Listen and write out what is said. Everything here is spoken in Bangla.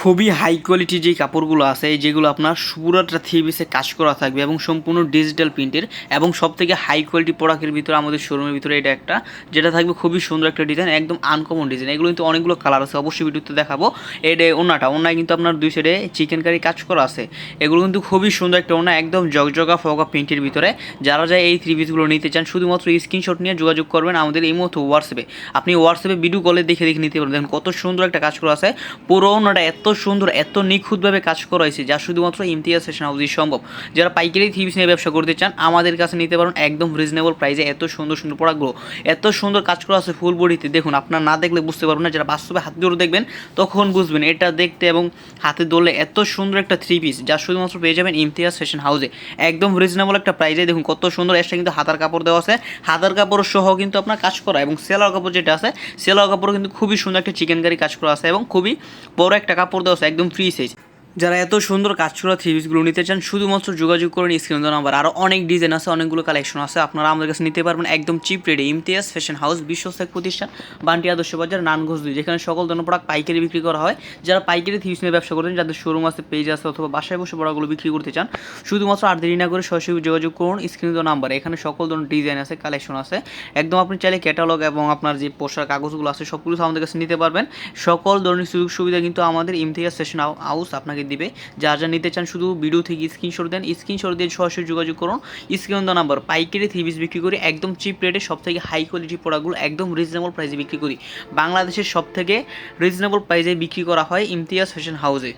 খুবই হাই কোয়ালিটির যে কাপড়গুলো আছে যেগুলো আপনার পুরোটা থ্রি পিসে কাজ করা থাকবে এবং সম্পূর্ণ ডিজিটাল প্রিন্টের এবং সব থেকে হাই কোয়ালিটি প্রোডাক্টের ভিতরে আমাদের শোরুমের ভিতরে এটা একটা, যেটা থাকবে খুবই সুন্দর একটা ডিজাইন একদম আনকমন ডিজাইন এগুলো কিন্তু অনেকগুলো কালার আছে, অবশ্যই ভিডিওতে দেখাবো। এটা ওনাটা ওনায় কিন্তু আপনার দুই সাইডে চিকেন কারি কাজ করা আছে। এগুলো কিন্তু খুবই সুন্দর একটা ওনা একদম জগজগা ফগা প্রিন্টের ভিতরে। যারা যায় এই থ্রি পিসগুলো নিতে চান, শুধুমাত্র স্ক্রিনশট নিয়ে যোগাযোগ করবেন আমাদের এই মতো হোয়াটসঅ্যাপে আপনি হোয়াটসঅ্যাপে ভিডিও কলে দেখে দেখে নিতে পারবেন কত সুন্দর একটা কাজ করা আছে। পুরো ওনাটা এত সুন্দর, এত নিখুঁতভাবে কাজ করা হয়েছে যা শুধুমাত্র ইমতিয়াজ হাউসই সম্ভব যারা পাইকারি থ্রি পিস নিয়ে ব্যবসা করতে চান, আমাদের কাছে নিতে পারেন একদম রিজনেবল প্রাইসে এত সুন্দর সুন্দর প্রোডাক্টগুলো এত সুন্দর কাজ করা আছে ফুল বডিতে দেখুন, আপনার না দেখলে বুঝতে পারবেন না, যারা বাস্তবে হাত ধরে দেখবেন, তখন বুঝবেন এটা দেখতে এবং হাতে ধরলে এত সুন্দর একটা থ্রি পিস যা শুধুমাত্র পেয়ে যাবেন ইমতিয়াজ ফ্যাশন হাউসে একদম রিজনেবল একটা প্রাইসে দেখুন, কত সুন্দর এসে কিন্তু হাতার কাপড় দেওয়া আছে। হাতার কাপড় সহ কিন্তু আপনার কাজ করা এবং সেলার কাপড় যেটা আছে সেলার কাপড় কিন্তু খুবই সুন্দর একটা চিকেনকারি কাজ করা আছে এবং খুবই বড় একটা কাপড় আছে একদম ফ্রি সাইজ যারা এত সুন্দর কাজ করা থ্রি পিসগুলো নিতে চান, শুধুমাত্র যোগাযোগ করেন স্ক্রিন নাম্বার আরও অনেক ডিজাইন আছে, অনেকগুলো কালেকশন আছে। আপনারা আমাদের কাছে নিতে পারবেন একদম চিপ রেটে ইমতিয়াজ ফ্যাশন হাউস বিশ্বস্ত প্রতিষ্ঠান, বান্টি আদর্শ বাজার নানঘোষ দুই, যেখানে সকল ধরনের প্রোডাক্ট পাইকারি বিক্রি করা হয়। যারা পাইকারি থ্রি পিস নিয়ে ব্যবসা করেন যাদের শোরুম আছে পেজ আছে অথবা বাসায় বসে প্রোডাক্টগুলো বিক্রি করতে চান, শুধুমাত্র আর দেরি না করে সরাসরি যোগাযোগ করুন স্ক্রিন নাম্বার এখানে সকল ধরনের ডিজাইন আছে কালেকশন আছে। একদম আপনি চাইলে ক্যাটালগ এবং আপনার যে পোশাক, কাগজগুলো আছে, সবগুলো আমাদের কাছে নিতে পারবেন। সকল ধরনের সুযোগ সুবিধা কিন্তু আমাদের ইমতিয়াজ সেশন হাউস আপনাকে দিবে। যা যা নিতে চান শুধু ভিডিও থেকে স্ক্রিনশট দেন স্ক্রিনশট দিয়ে সরাসরি যোগাযোগ করুন। স্ক্রিন দা নাম্বার পাইকারি থ্রি বিক্রি করি একদম চিপ রেটে সব থেকে হাই কোয়ালিটি প্রোডাক্টগুলো একদম রিজনেবল প্রাইসে বিক্রি করি। বাংলাদেশের সব থেকে রিজনেবল প্রাইসে বিক্রি করা হয় ইমতিয়াজ ফ্যাশন হাউসে